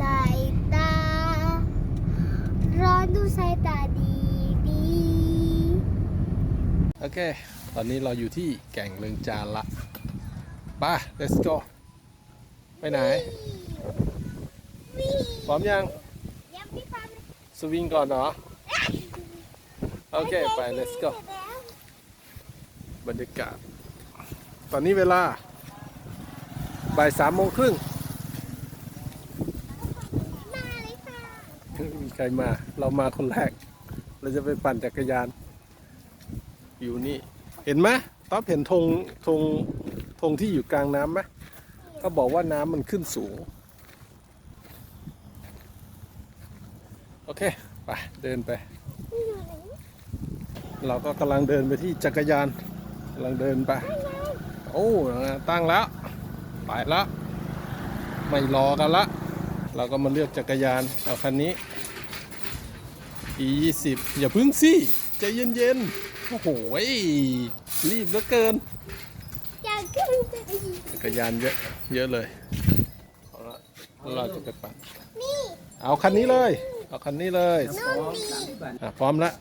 สายตา ร้อนดูสายตาดีดีโอเค ตอนนี้เราอยู่ที่แก่งเริงจานละไป่ะ let's go ไปไหน วิ่งพร้อมยัง ยังไม่ฟังเลยสวิงก่อนเหรอโอเค ไป let's go บรรยากาศ ตอนนี้เวลาบ่ายสามโมงครึ่ง มาเลยค่ะ ไม่มี ใครมา เรามาคนแรก เราจะไปปั่นจักรยาน อยู่นี่เห็นไหมต๊อบเห็นธงธงธงที่อยู่กลางน้ำไหมเขาบอกว่าน้ำมันขึ้นสูง โอเค ไป เดินไป เราก็กำลังเดินไปที่จักรยานกำลังเดินไป โอ้ตั้งแล้วไปแล้วไม่รอกันละ เราก็มาเลือกจักรยานเอาคันนี้ e 2 0อย่าพึ่งสิใจเย็นๆ โอ้โหยรีบเหลือเกินอยากขึ้นไปอีกจักรยานเยอะเยอะเลยเอาละเราจะไปปั่นนี่เอาคันนี้เลย เอาคันนี้เลยนู่นดีอะพร้อมแล้ว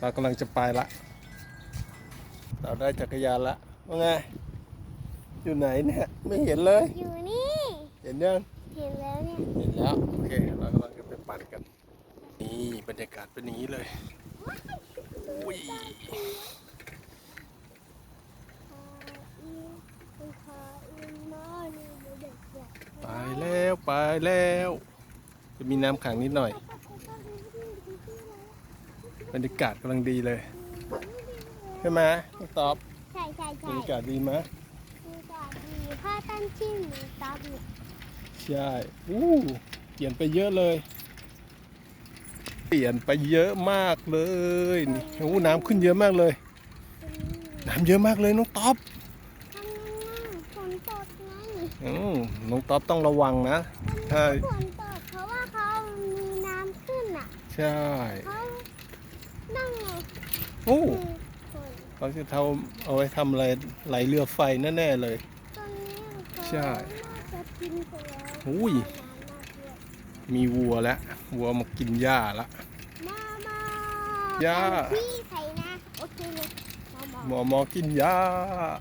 เรากำลังจะไปละ เราได้จักรยานละว่าไงอยู่ไหนเนี่ยไม่เห็นเลย อยู่นี่ เห็นยังเห็นแล้วเนี่ย เห็นแล้ว โอเคเรากำลังจะไปปั่นกัน นี่บรรยากาศเป็นอย่างนี้เลยอุ้ยไปแล้วไปแล้ว จะมีน้ำขังนิดหน่อย บรรยากาศกำลังดีเลย ใช่ไหมน้องตอบใช่ใช่บรใช่รยากาศดีไหมมีกาดีผ้าตั้งชื่อหนูต๊อบเนี่ยใช่อู้เปลี่ยนไปเยอะเลย เปลี่ยนไปเยอะมากเลยนี่โอ้น้ำขึ้นเยอะมากเลย น้ำเยอะมากเลยน้องต๊อบทำยังไงฝนตกไงอืมน้องต๊อบต้องระวังนะถ้าฝนตกเพราะว่าเขามีน้ำขึ้นอะ ใช่เขานั่งไงโอ้คือฝนเขาจะทำเอาไว้ทำอะไรไหลเรือไฟแน่ๆเลยตรงนี้เขาใช่น่าจะกินไปแล้วอุ้ย มีวัวแล้ว วัวมากินหญ้าละมามาย่าไปขี้ใส่นะโอเคเลยมามาหมอหมอกินหญ้า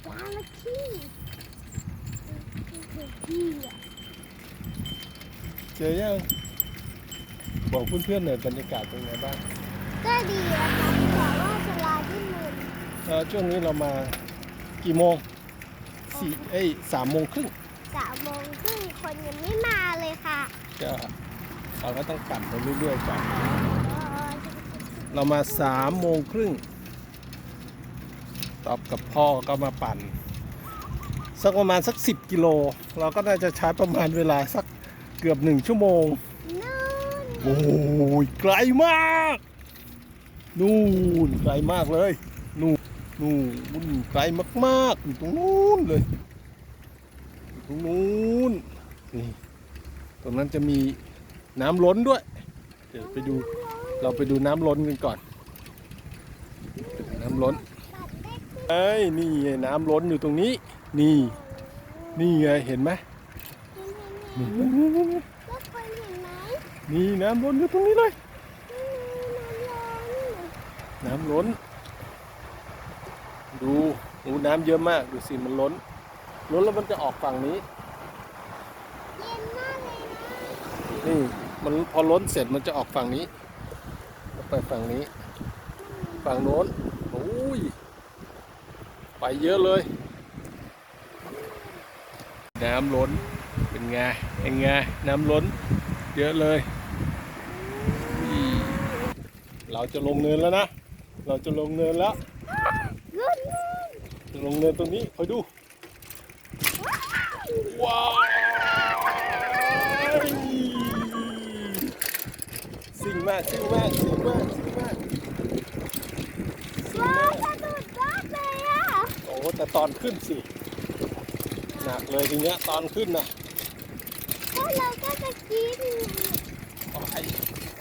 ยามาขี้คือขี้อะเจอยังบอกเพื่อนๆหน่อยบรรยากาศเป็นไงบ้างก็ดีนะคะแต่ว่าจะลาที่มือเอ่อช่วงนี้เรามากี่โมงสี่เอ้ยสามโมงครึ่งสามโมงครึ่งคนยังไม่มาเลยค่ะก็ เราก็ต้องปั่นไปเรื่อยๆกันเออเรามาสามโมงครึ่งตอบกับพ่อก็มาปั่น สักประมาณสักสิบกิโล เราก็น่าจะใช้ประมาณเวลาสักเกือบหนึ่งชั่วโมงโอ้ยไกลมาก นู่นไกลมากเลย นู่นนู่นไกลมากๆอยู่ตรงนู้นเลย ตรงนู้นนี่ตรงนั้นจะมี น้ำล้นด้วย เดี๋ยวไปดูเราไปดูน้ำล้นกันก่อน น้ำล้นตัดเล็กเอ้ยนี่ไงน้ำล้นอยู่ตรงนี้ นี่ นี่ไงเห็นไหมเห็นนี่เห็นนี่เห็นนี่นี่แล้วคนเห็นไหมนี่น้ำล้นอยู่ตรงนี้เลยนี่น้ำร้อนน้ำล้น ดูโอ้น้ำเยอะมากดูสิมันล้น ล้นแล้วมันจะออกฝั่งนี้เย็น มันพอล้นเสร็จมันจะออกฝั่งนี้ไปฝั่งนี้ ฝั่งโน้นโอ้ยไปเยอะเลย น้ำล้นเป็นไงเป็นไงน้ำล้น เยอะเลย เราจะลงเนินแล้วนะ เราจะลงเนินแล้วจะลงเนินตรงนี้คอยดู ว้าวสิ่ง มากสิ่งมากสิ่งมากสิ่งมากว้าวสะดุดรอบเลยอะโอ้แต่ตอนขึ้นสิหนักเลยทีเนี้ยตอนขึ้นนะก็เราก็จะกินโอ้ย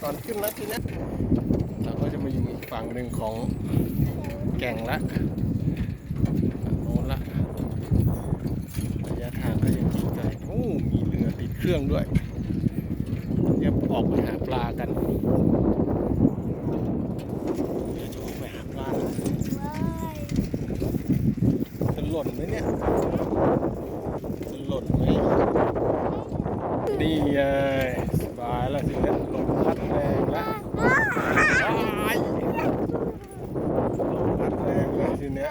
ตอนขึ้นนะทีเนี้ยเราก็จะมาอยู่อีกฝั่งหนึ่งของแก่งละฝั่งโน้นละระยะทางก็ยังไกลโอ้มีเรือติดเครื่องด้วยเนี่ย ออกไปหาปลากันเดี๋ยวจะออกไปหาปลา ว้าย จะหล่นไหมเนี่ยจะหล่นไหมนี่ไงสบายแล้วสิเนี่ยลมพัดแรงแล้วว้ายลมพัดแรงแล้วทีเนี้ย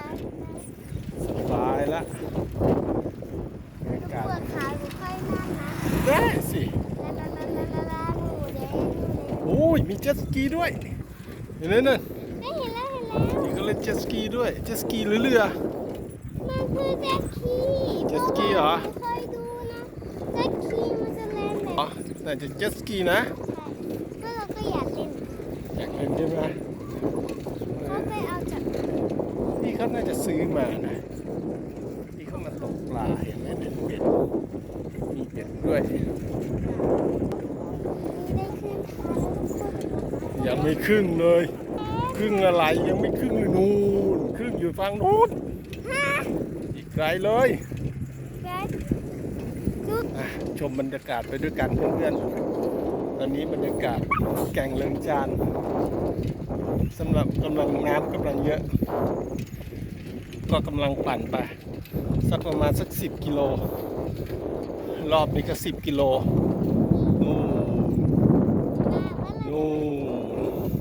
สบายแล้วบรรยากาศ ปวดขาหนูค่อยนั่งนะ ได้สิ ลาลาลาลาลาลาหนูเด้หนูเด้ โอ้ยมีเจ็ตสกีด้วยเห็นไหมนั่น ไม่เห็นแล้วเห็นแล้ว มีก็เล่นเจ็ตสกีด้วยเจ็ตสกีหรือเรือ มันคือแจ็คกี้เจ็ตสกีเหรอ พาะว่าหนูเคยดูนะแจ็คกี้มันจะเล่นแบบอ๋อน่าจะเจ็ตสกีนะใช่แล้วเราก็อยากเล่นอยากเล่นใช่ไหมเขาไปเอาจากพี่เขาน่าจะซื้อมานะพี่เขามาตกปลาเห็นไหมเป็นเบ็ดมีเบ็ดด้วยได้ขึ้นทางแล้วก็พูดยังไม่ครึ่งเลย ครึ่งอะไรยังไม่ครึ่งเลยนู่นครึ่ง อยู่ฝั่งนู้นฮะอีกไกลเลยแจ็คลูกอะชมบรรยากาศไปด้วยกันเพื่อนๆ ตอนนี้บรรยากาศแก่งเลิงจานสำหรับกำลังน้ำกำลังเยอะ ก็กำลังปั่นไป สักประมาณสักสิบกิโล รอบนี้ก็สิบกิโลนู่นนู่น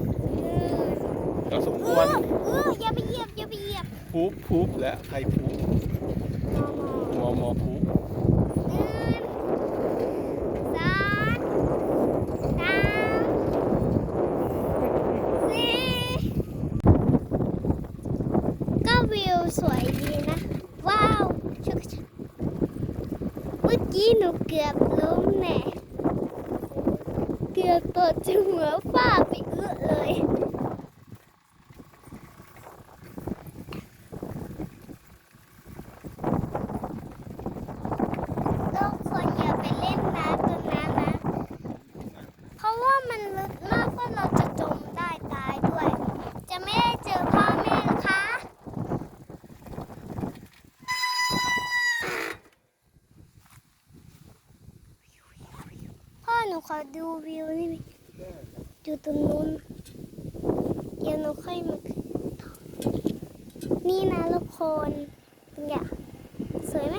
ก็สมควรเอออย่าไปเหยียบ พูบพูบและใครพูบมอมอพูบหนึ่งสองสามสี่ก็วิวสวยดีนะ ว้าวชุกชุกเมื่อกี้หนูเกือบล้มแน่เกือบตกจากหัวฝ้าไปเอื้อเลย เราควรอย่าไปเล่นน้ำตรงนั้นนะ เพราะว่ามันลึกมากว่าเราจะจมได้ตายด้วย จะไม่ได้เจอพ่อแม่นะคะ พ่อหนูขอ ดูวิวนี่ไหมอยู่ตรงนู้นเดี๋ยวหนูค่อยมานี่นะทุกคนอย่าสวยไหม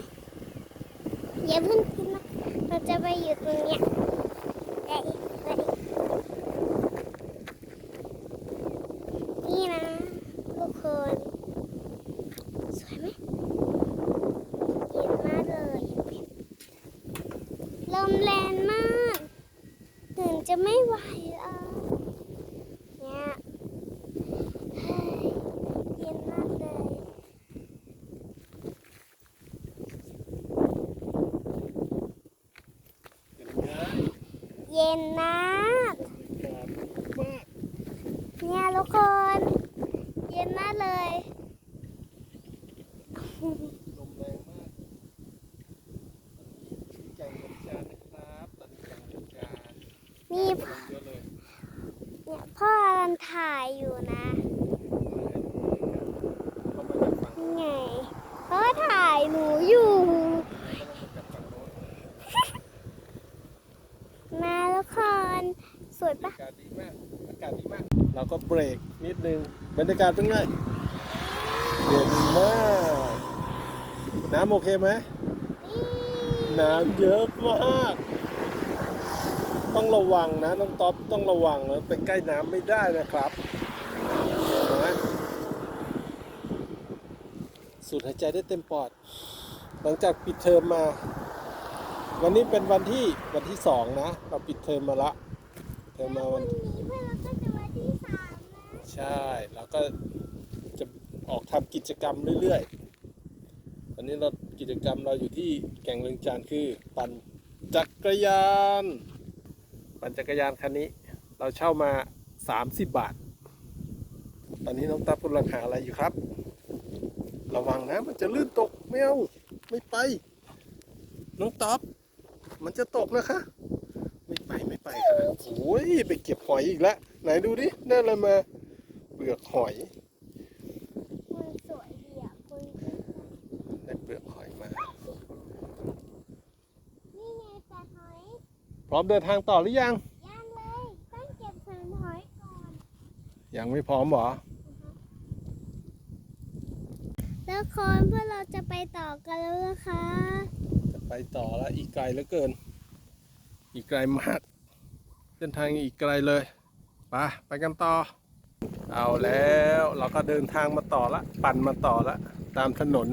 อย่าเพิ่งขึ้นนะเราจะไปอยู่ตรงเนี้ยเอ้ยเอ้ยนี่นะทุกคนสวยไหมเย็นมากเลยลมแรงมากถึง จะไม่ไหวแล้วเนี่ยเฮ้ยเย็นมากเลยเย็นนะบรรยากาศมากเนี่ยทุกคน เย็นมากเลย ลมแรงมากแก่งเลิงจานนะครับตอนนี้แก่งเลิงจาน นี่ กำลังเยอะเลย เนี่ยพ่อกำลัง ถ่ายอยู่นะเข้ามาจากฝั่งนี่ไงพ่อถ่ายหนูอยู่จากฝั่งโน้นมาทุกคนสวยปะอากาศดีมากอากาศดีมากเราก็เบรกนิดนึงบรรยากาศเป็นไงเย็นมากน้ำโอเคไหมน้ำเยอะมาก ต้องระวังนะน้องต๊อปต้องระวังนะไปใกล้น้ำไม่ได้นะครับนะสูดหายใจได้เต็มปอด หลังจากปิดเทอมมา วันนี้เป็นวันที่วันที่สองนะเราปิดเทอมมาละเทอมมาวันนี้เพื่อนเราก็จะวันที่สามนะใช่แล้วก็จะออกทำกิจกรรมเรื่อยๆวันนี้เรากิจกรรมเราอยู่ที่แก่งเรืองจานคือปั่นจักรยาน ปั่นจักรยานคันนี้ เราเช่ามา 30 บาท ตอนนี้น้องตั๊บกำลังหาอะไรอยู่ครับ ระวังนะมันจะลื่นตกไม่เอาไม่ไป น้องต๊อบมันจะตกนะคะ ไม่ไปไม่ไปค่ะโอ้ยไปเก็บหอยอีกแล้วไหนดูดิได้อะไรมาเปลือกหอย มันสวยดีอะคุณ ได้เปลือกหอยมา นี่ไงปลาหอย พร้อมเดินทางต่อหรือยัง ยังเลยต้องเก็บสันหอยก่อน ยังไม่พร้อมเหรอแล้วคนเพื่อเราจะไปต่อกันแล้วนะคะ จะไปต่อแล้วอีกไกลเหลือเกิน อีกไกลมาก เส้นทางอีกไกลเลยไปไปกันต่อ เอาแล้วเราก็เดินทางมาต่อละ ปั่นมาต่อละ ตามถนน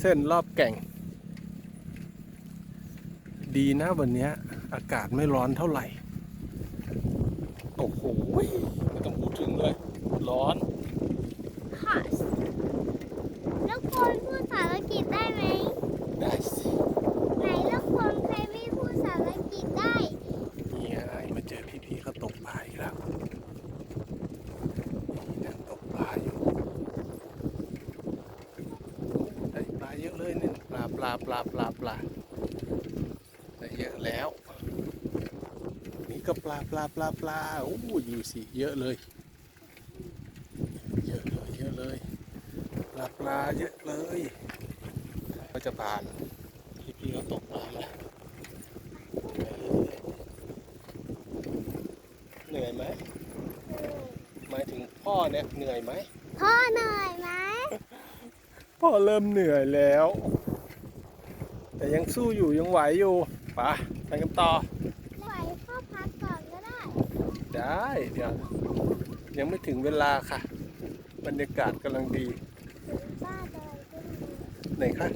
เส้นรอบแก่ง ดีนะวันเนี้ยอากาศไม่ร้อนเท่าไหร่ โอ้โหไม่ต้องพูดถึงเลย ร้อน ค่ะแล้วคนพูดภาษาอังกฤษได้ไหม ได้สิ ไหนแล้วคนใครไม่พูดภาษาอังกฤษได้นี่ไงมาเจอพี่ๆเขาตกปลาอีกแล้วนี่นั่งตกปลาอยู่ ได้ปลาเยอะเลยเนี่ยปลาปลาปลาปลาปลาได้เยอะ แล้ว นี่ก็ปลาปลาปลาปลาโอ้อยู่สิเยอะเลย เยอะเลยเยอะเลย ปลาปลาเยอะเลย ก็จะผ่านพี่ๆเขาตกปลาแล้วเหนื่อยไหมหมายถึงพ่อเนี่ยเหนื่อยไหมพ่อเหนื่อยไหมพ่อเริ่มเหนื่อยแล้ว แต่ยังสู้อยู่ยังไหวอยู่ไป ไปกันต่อ ไหวพ่อพักก่อนก็ได้ ได้เดี๋ยว ยังไม่ถึงเวลาค่ะ บรรยากาศกำลังดี บ้าอะไรก็มีไหนคะ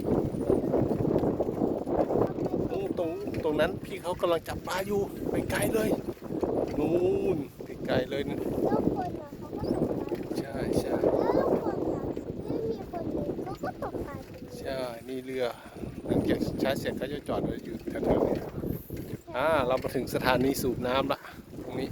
นู่นตรงตรงนั้นพี่เขากำลังจับปลาอยู่ไปไกลเลยนู่นไกลๆเลยนะแล้วคนอะเขาก็ตกปลาใช่ใช่แล้วคนอะไม่มีคนหนึ่งเขาก็ตกปลาตรงนี้ใช่นี่เรือหลังจากใช้เสร็จเขาจะจอดไว้อยู่แถวๆนี้ อ่าเรามาถึงสถานีสูบน้ำละตรงนี้